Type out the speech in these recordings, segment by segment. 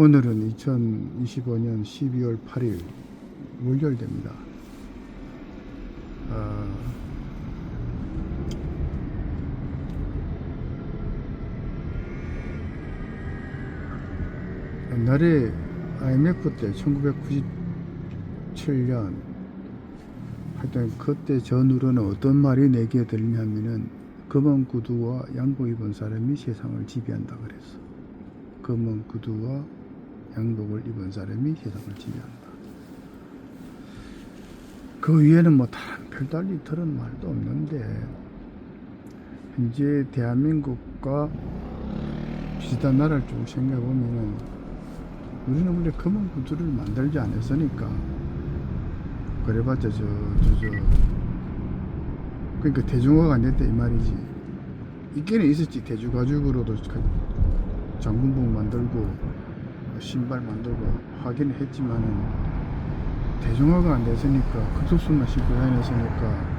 오늘은 2025년 12월 8일 월요일입니다. 아, 옛날에 IMF 때 1997년 하여튼 그때 전후로는 어떤 말이 내게 들리냐면은 검은 구두와 양복 입은 사람이 세상을 지배한다 그랬어. 검은 구두와 양복을 입은 사람이 세상을 지배한다. 그 위에는 뭐 다른 별달리 들은 말도 없는데 현재 대한민국과 비슷한 나라를 쭉 생각해 보면은 우리는 원래 검은 구두를 만들지 않았으니까 그래봤자 저저 저 그러니까 대중화가 안 됐다 이 말이지 있기는 있었지 대주 가죽으로도 장군복 만들고 신발 만들고 하긴 했지만은 대중화가 안 됐으니까 급속수만 신고 다녔으니까.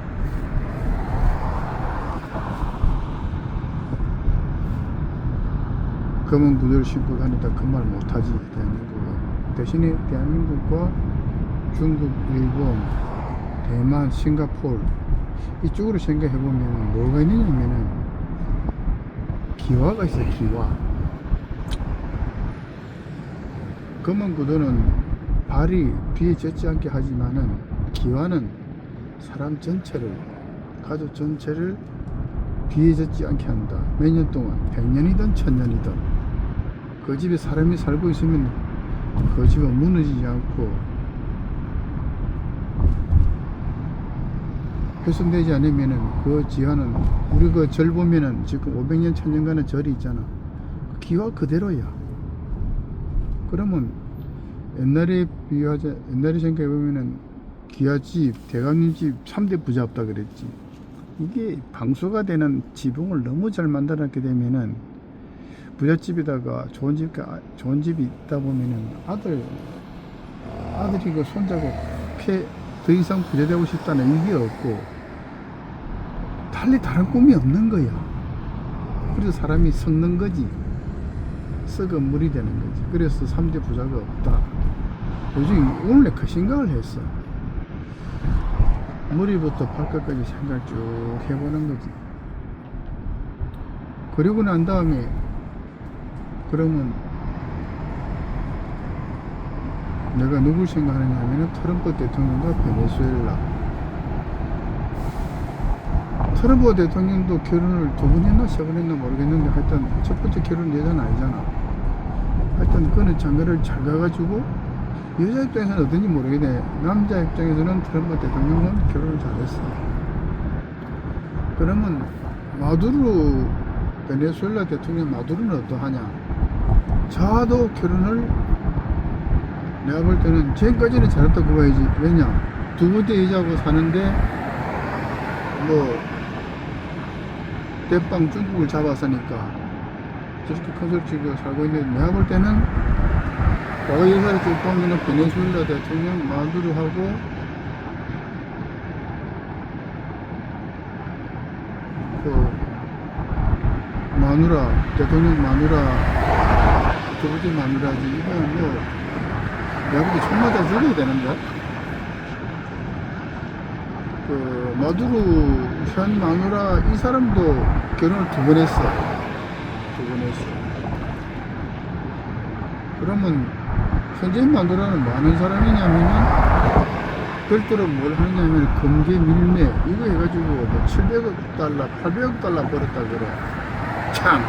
검은 구두를 신고 다니다 그 말 못하지 대한민국은. 대신에 대한민국과 중국, 일본, 대만, 싱가포르 이쪽으로 생각해 보면 뭐가 있느냐면은 기와가 있어 기와 검은 구두는 발이 비에 젖지 않게 하지만은 기와는 사람 전체를 가족 전체를 비에 젖지 않게 한다. 몇 년 동안? 100년이든 1000년이든. 그 집에 사람이 살고 있으면 그 집은 무너지지 않고 훼손되지 않으면은 그 지하는 우리 그 절 보면은 지금 500년 1000년간의 절이 있잖아. 그 기와 그대로야 그러면 옛날에 비하자 옛날에 생각해 보면은 기아집 대강님집 3대 부자 없다 그랬지 이게 방수가 되는 지붕을 너무 잘 만들었게 되면은 부잣집에다가 좋은 집 좋은 집이 있다 보면은 아들 아들이 그 손자고 그렇게 더 이상 부자 되고 싶다는 의게 없고 달리 다른 꿈이 없는 거야. 그래서 사람이 썩는 거지. 썩은 물이 되는 거지. 그래서 3대 부자가 없다. 요즘 오늘 그 생각을 했어. 머리부터 발끝까지 생각 쭉 해보는 거지. 그리고 난 다음에 그러면 내가 누굴 생각하느냐 하면 트럼프 대통령과 베네수엘라 트럼프 대통령도 결혼을 두 번 했나 세 번 했나 모르겠는데 하여튼 첫 번째 결혼 여자는 아니잖아 하여튼 그는 장가를 잘 가가지고 여자 입장에서는 어떤지 모르겠네. 남자 입장에서는 트럼프 대통령은 결혼을 잘했어. 그러면 마두로 베네수엘라 대통령 마두로는 어떠하냐? 저도 결혼을 내가 볼 때는 지금까지는 잘했다고 봐야지. 왜냐? 두 번째 여자하고 사는데 뭐 대빵 중국을 잡았으니까 저렇게 컨설팅을 살고 있는데 내가 볼 때는 과거 여사를 쭉 보면은 베네수엘라 대통령 마두로하고 그 마누라 대통령 마누라 두 번째 마누라지 이거는 뭐 내가 보기 손마다 죽어야 되는데. 그 마두로 현 마누라 이 사람도 결혼을 두 번 했어 두번 했어 그러면 현재 마누라는 뭐 하는 사람이냐면은 별도로 뭘 하느냐면 금괴 밀매 이거 해가지고 뭐 700억 달러 800억 달러 벌었다 그래. 참.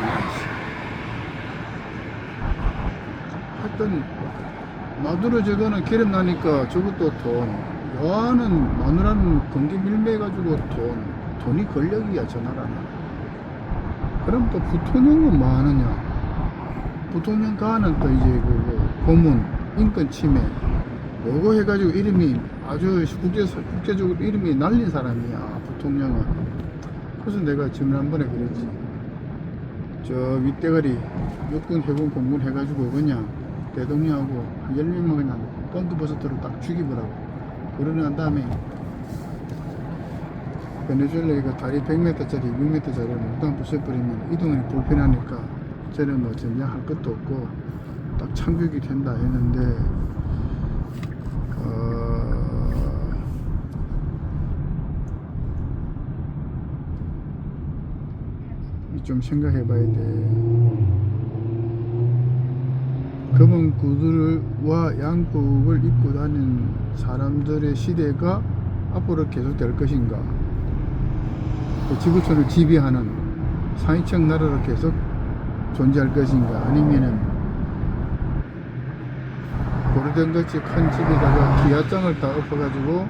하여튼 마두로 저거는 기름 나니까 저것도 돈. 여하는 마누라는 금괴 밀매 해가지고 돈. 돈이 권력이야 저 나라는 그럼 또 부통령은 뭐 하느냐? 부통령 가는 또 이제 그 고문 인권 침해. 요거 해가지고 이름이 아주 국제, 국제적으로 이름이 날린 사람이야 부통령은. 그래서 내가 지난번에 그랬지. 저 윗대가리 육군 해군 공군 해가지고 그냥 대통령하고 한 10명만 그냥 덩크버스터로 딱 죽이보라고. 그러고 난 다음에 베네수엘라 이거 다리 100m짜리 6m짜리 몽땅 부숴버리면 이동이 불편하니까 저는 뭐 전혀 할 것도 없고 딱 참교육이 된다 했는데 어, 좀 생각해 봐야 돼. 검은 구두와 양복을 입고 다니는 사람들의 시대가 앞으로 계속될 것인가? 그 지구촌을 지배하는 상위층 나라로 계속 존재할 것인가? 아니면은 고르던 같이 큰 집에다가 기아장을 다 엎어가지고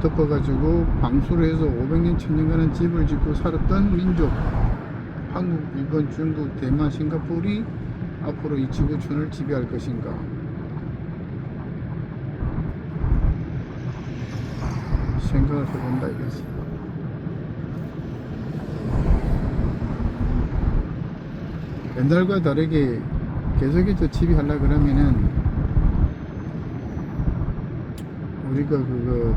덮어가지고 방수를 해서 500년, 1000년간은 집을 짓고 살았던 민족 한국, 일본, 중국, 대만, 싱가포르이 앞으로 이 지구촌을 지배할 것인가? 생각을 해본다 이거지. 옛날과 다르게 계속해서 지배하려 그러면은 우리가 그거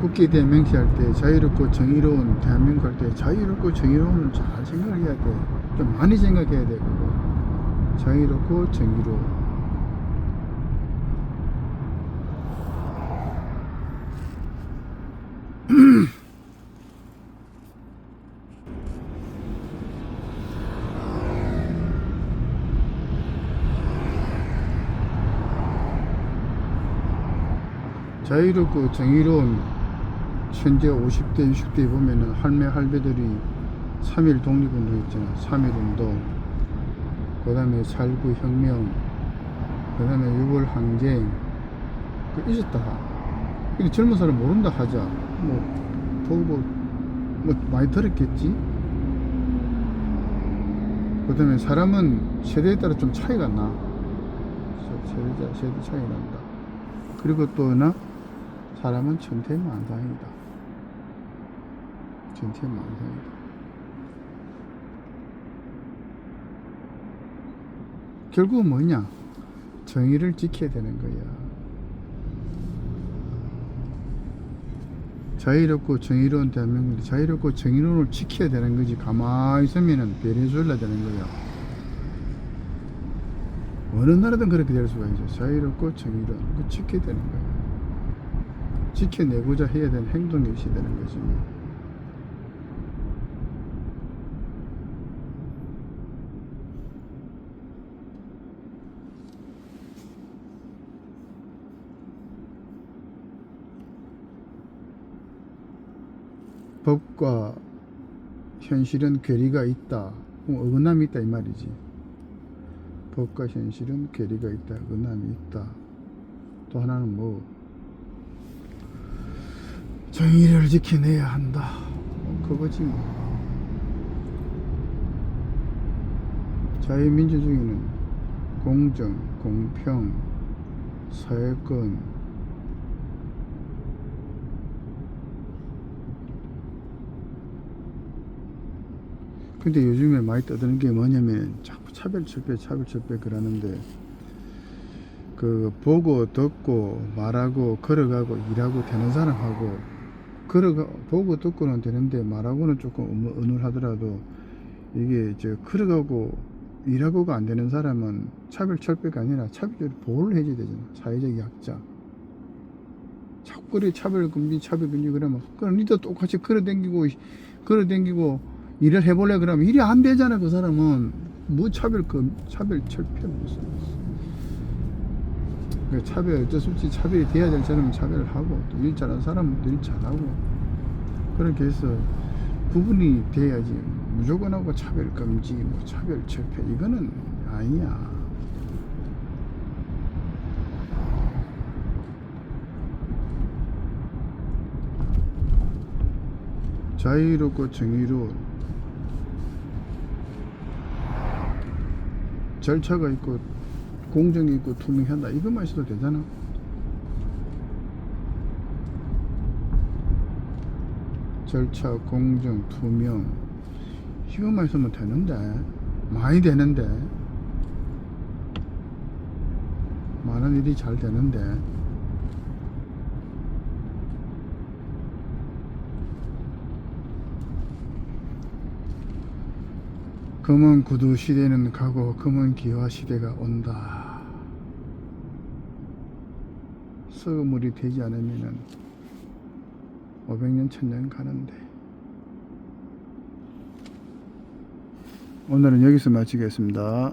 국기 대회 맹세할 때 자유롭고 정의로운 대한민국 할 때 자유롭고 정의로운을 잘 생각해야 돼. 좀 많이 생각해야 돼 그거. 자유롭고 정의로운. 자유롭고 정의로운 현재 50대, 60대 보면은 할매, 할배들이 3.1 독립운동 했잖아. 3.1운동. 그 다음에 살구 혁명. 그 다음에 6월 항쟁. 그 있었다. 근데 젊은 사람 모른다 하자. 뭐, 보고, 뭐, 많이 들었겠지? 그 다음에 사람은 세대에 따라 좀 차이가 나. 세대, 세대 차이 난다. 그리고 또 하나, 사람은 천태만상이다. 천태만상이다. 결국은 뭐냐? 정의를 지켜야 되는 거야. 자유롭고 정의로운 대한민국이 자유롭고 정의로움을 지켜야 되는 거지. 가만히 있으면은 베네수엘라 되는 거야. 어느 나라든 그렇게 될 수가 있어. 자유롭고 정의로운 그 지켜야 되는 거야. 지켜내고자 해야 되는 행동 역시 되는 거지. 법과 현실은 괴리가 있다. 그럼 어긋남이 있다 이 말이지. 법과 현실은 괴리가 있다. 어긋남이 있다. 또 하나는 뭐 정의를 지켜내야 한다. 뭐 그거지 뭐. 자유민주주의는 공정, 공평, 사회권, 근데 요즘에 많이 떠드는 게 뭐냐면 자꾸 차별철폐 차별철폐 그러는데 그 보고 듣고 말하고 걸어가고 일하고 되는 사람하고 걸어가 보고 듣고는 되는데 말하고는 조금 음- 은울하더라도 이게 저 걸어가고 일하고가 안 되는 사람은 차별 철폐가 아니라 차별 보호를 해줘야 되잖아. 사회적 약자. 자꾸 그래 차별 금지 차별 금지 그러면 그럼 니도 똑같이 걸어댕기고 걸어댕기고 일을 해볼래 그러면 일이 안 되잖아 그 사람은. 뭐 차별 금 차별 철폐 무슨 그 차별 어쩔 수 없이 차별이 돼야 될 사람은 차별을 하고 또 일 잘하는 사람은 일 잘하고 그렇게 해서 구분이 돼야지. 무조건 하고 차별 금지 뭐 차별 철폐 이거는 아니야. 자유롭고 정의로운 절차가 있고 공정이 있고 투명한다. 이것만 있어도 되잖아. 절차 공정 투명. 이것만 있으면 되는데. 많이 되는데. 많은 일이 잘 되는데. 금은 구두 시대는 가고 금은 기화 시대가 온다. 썩어물이 되지 않으면은 500년, 1000년 가는데. 오늘은 여기서 마치겠습니다.